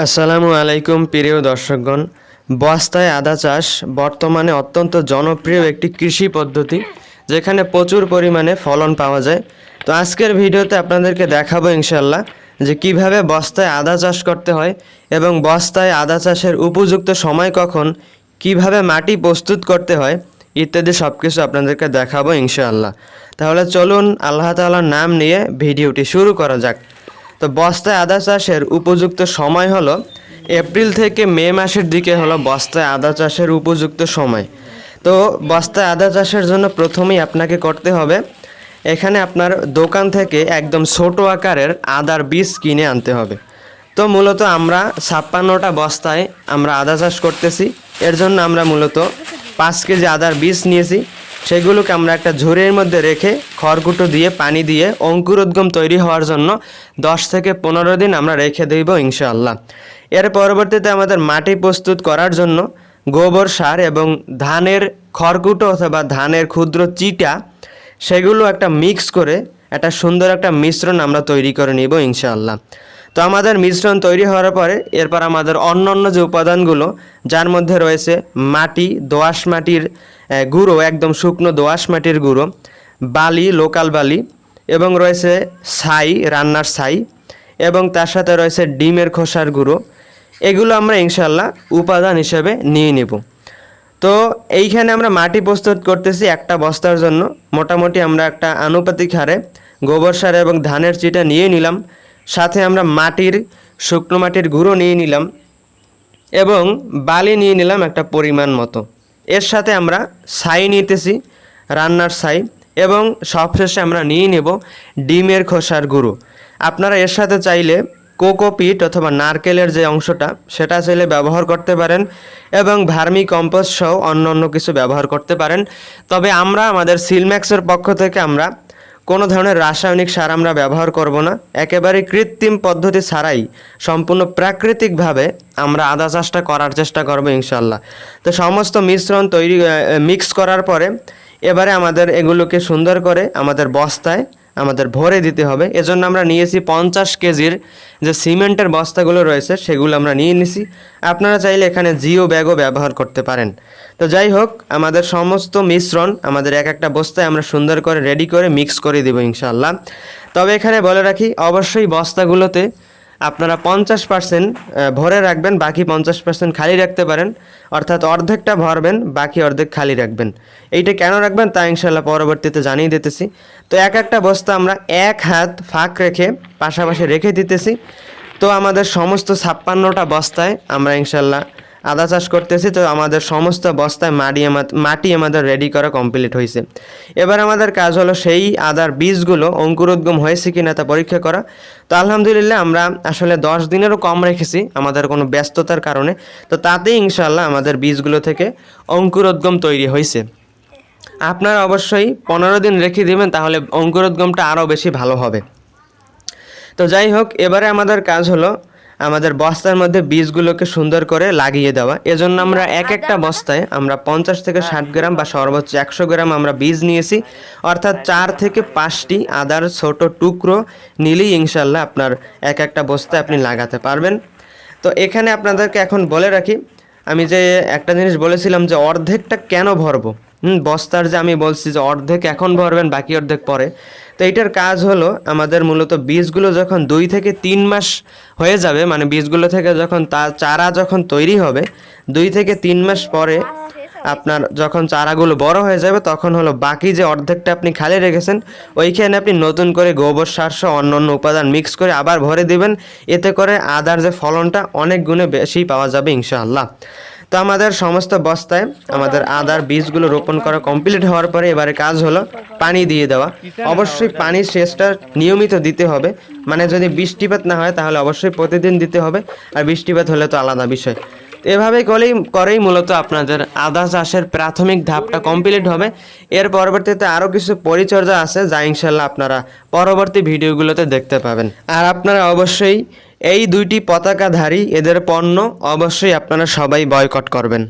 আসসালামু আলাইকুম, প্রিয় দর্শকগণ। বস্তায় আদা চাষ বর্তমানে অত্যন্ত জনপ্রিয় একটি কৃষি পদ্ধতি, যেখানে প্রচুর পরিমাণে ফলন পাওয়া যায়। তো আজকের ভিডিওতে আপনাদেরকে দেখাবো ইনশাল্লাহ যে কীভাবে বস্তায় আদা চাষ করতে হয় এবং বস্তায় আদা চাষের উপযুক্ত সময় কখন, কীভাবে মাটি প্রস্তুত করতে হয়, ইত্যাদি সব কিছু আপনাদেরকে দেখাবো ইনশাআল্লাহ। তাহলে চলুন, আল্লাহ তাআলার নাম নিয়ে ভিডিওটি শুরু করা যাক। তো বস্তায় আদা চাষের উপযুক্ত সময় হলো এপ্রিল থেকে মে মাসের দিকে হলো বস্তায় আদা চাষের উপযুক্ত সময়। তো বস্তায় আদা চাষের জন্য প্রথমেই আপনাকে করতে হবে, এখানে আপনার দোকান থেকে একদম ছোট আকারের আদার বীজ কিনে আনতে হবে। তো মূলত আমরা ছাপ্পান্নটা বস্তায় আমরা আদা চাষ করতেছি, এর জন্য আমরা মূলত পাঁচ কেজি আদার বীজ নিয়েছি। সেগুলোকে আমরা একটা ঝুড়ির মধ্যে রেখে খড়কুটো দিয়ে, পানি দিয়ে অঙ্কুরোদ্গম তৈরি হওয়ার জন্য দশ থেকে পনেরো দিন আমরা রেখে দেব ইনশাআল্লাহ। এর পরবর্তীতে আমাদের মাটি প্রস্তুত করার জন্য গোবর সার এবং ধানের খড়কুটো অথবা ধানের ক্ষুদ্র চিটা, সেগুলো একটা মিক্স করে একটা সুন্দর একটা মিশ্রণ আমরা তৈরি করে নিব ইনশাআল্লাহ। তো আমাদের মিশ্রণ তৈরি হওয়ার পরে এরপর আমাদের অন্য অন্য যে উপাদানগুলো, যার মধ্যে রয়েছে মাটি, দোআঁশ মাটির গুঁড়ো, একদম শুকনো দোআঁশ মাটির গুঁড়ো, বালি, লোকাল বালি, এবং রয়েছে ছাই, রান্নার ছাই, এবং তার সাথে রয়েছে ডিমের খোসার গুঁড়ো। এগুলো আমরা ইনশাল্লাহ উপাদান হিসেবে নিয়ে নেব। তো এইখানে আমরা মাটি প্রস্তুত করতেছি একটা বস্তার জন্য। মোটামুটি আমরা একটা আনুপাতিক হারে গোবর সার এবং ধানের চিটা নিয়ে নিলাম। সাথে আমরা মাটির, শুকনো মাটির গুঁড়ো নিয়ে নিলাম এবং বালি নিয়ে নিলাম একটা পরিমাণ মতো। এর সাথে আমরা ছাই নিতেছি, রান্নার ছাই, এবং সবশেষে আমরা নিয়ে নেব ডিমের খোসার গুঁড়ো। আপনারা এর সাথে চাইলে কোকোপিট অথবা নারকেলের যে অংশটা, সেটা চাইলে ব্যবহার করতে পারেন এবং ভার্মি কম্পোস্ট সহ অন্য অন্য কিছু ব্যবহার করতে পারেন। তবে আমরা, আমাদের সিলম্যাক্সের পক্ষ থেকে আমরা কোনো ধরনের রাসায়নিক সার আমরা ব্যবহার করব না। একেবারে কৃত্রিম পদ্ধতি ছাড়াই সম্পূর্ণ প্রাকৃতিকভাবে আমরা আদা চাষটা করার চেষ্টা করব ইনশাল্লাহ তো সমস্ত মিশ্রণ তৈরি মিক্স করার পরে এবারে আমাদের এগুলোকে সুন্দর করে আমাদের বস্তায় আমাদের ভরে দিতে হবে। এজন্য আমরা নিয়েছি পঞ্চাশ কেজির যে সিমেন্টের বস্তাগুলো রয়েছে, সেগুলো আমরা নিয়ে নিছি। আপনারা চাইলে এখানে জিও ব্যাগও ব্যবহার করতে পারেন। তো যাই হোক, আমাদের সমস্ত মিশ্রণ আমাদের এক একটা বস্তায় আমরা সুন্দর করে রেডি করে মিক্স করে দেবো ইনশাল্লাহ তবে এখানে বলে রাখি, অবশ্যই বস্তাগুলোতে আপনারা পঞ্চাশ পার্সেন্ট ভরে রাখবেন, বাকি পঞ্চাশ পার্সেন্ট খালি রাখতে পারেন। অর্থাৎ অর্ধেকটা ভরবেন, বাকি অর্ধেক খালি রাখবেন। এইটা কেন রাখবেন তা ইনশাল্লাহ পরবর্তীতে জানিয়ে দিতেছি। তো এক একটা বস্তা আমরা এক হাত ফাঁক রেখে, পাশাপাশি রেখে দিতেছি। তো আমাদের সমস্ত ছাপ্পান্নটা বস্তায় আমরা ইনশাল্লাহ আদা চাষ করতেছি, তো আমাদের সমস্ত বস্তায় মাটি মাটি আমাদের রেডি করা কমপ্লিট হয়েছে এবার আমাদের কাজ হলো সেই আদার বীজগুলো অঙ্কুরোদ্গম হয়েছে কি না তা পরীক্ষা করা। তো আলহামদুলিল্লাহ আমরা আসলে দশ দিনেরও কম রেখেছি আমাদের কোনো ব্যস্ততার কারণে। তো তাতেই ইনশাল্লাহ আমাদের বীজগুলো থেকে অঙ্কুরোদ্গম তৈরি হয়েছে আপনারা অবশ্যই পনেরো দিন রেখে দিবেন, তাহলে অঙ্কুরোদ্গমটা আরও বেশি ভালো হবে। তো যাই হোক, এবারে আমাদের কাজ হলো আমাদের বস্তার মধ্যে বীজগুলোকে সুন্দর করে লাগিয়ে দেওয়া। এজন্য আমরা এক একটা বস্তায় আমরা পঞ্চাশ থেকে ষাট গ্রাম বা সর্বোচ্চ একশো গ্রাম আমরা বীজ নিয়েছি। অর্থাৎ চার থেকে পাঁচটি আদার ছোট টুকরো নিলেই ইনশাল্লাহ আপনার এক একটা বস্তায় আপনি লাগাতে পারবেন। তো এখানে আপনাদেরকে এখন বলে রাখি, আমি যে একটা জিনিস বলেছিলাম যে অর্ধেকটা কেন ভরবো? হুম, বস্তার যে আমি বলছি যে অর্ধেক এখন ভরবেন, বাকি অর্ধেক পরে। তো এইটার কাজ হলো আমাদের মূলত বীজগুলো যখন দুই থেকে তিন মাস হয়ে যাবে মানে বীজগুলো থেকে যখন তা চারা যখন তৈরি হবে, দুই থেকে তিন মাস পরে আপনার যখন চারাগুলো বড় হয়ে যাবে, তখন হলো বাকি যে অর্ধেকটা আপনি খালি রেখেছেন, ওইখানে আপনি নতুন করে গোবর সার সহ অন্য অন্য উপাদান মিক্স করে আবার ভরে দিবেন। এতে করে আদার যে ফলনটা অনেক গুণে বেশি পাওয়া যাবে ইনশাআল্লাহ। তো আমাদের সমস্ত বস্তায় আমাদের আদার বীজগুলো রোপণ করা কমপ্লিট হওয়ার পরে এবারে কাজ হলো পানি দিয়ে দেওয়া। অবশ্যই পানির সেচটা নিয়মিত দিতে হবে। মানে যদি বৃষ্টিপাত না হয় তাহলে অবশ্যই প্রতিদিন দিতে হবে। আর বৃষ্টিপাত হলে তো আলাদা বিষয়। এভাবে করেই করেই মূলত আপনাদের আদা চাষের প্রাথমিক ধাপটা কমপ্লিট হবে। এর পরবর্তীতে আরও কিছু পরিচর্যা আছে যা ইনশাল্লাহ আপনারা পরবর্তী ভিডিওগুলোতে দেখতে পাবেন। আর আপনারা অবশ্যই এই দুইটি পতাকাধারী এদের পণ্য অবশ্যই আপনারা সবাই বয়কট করবেন।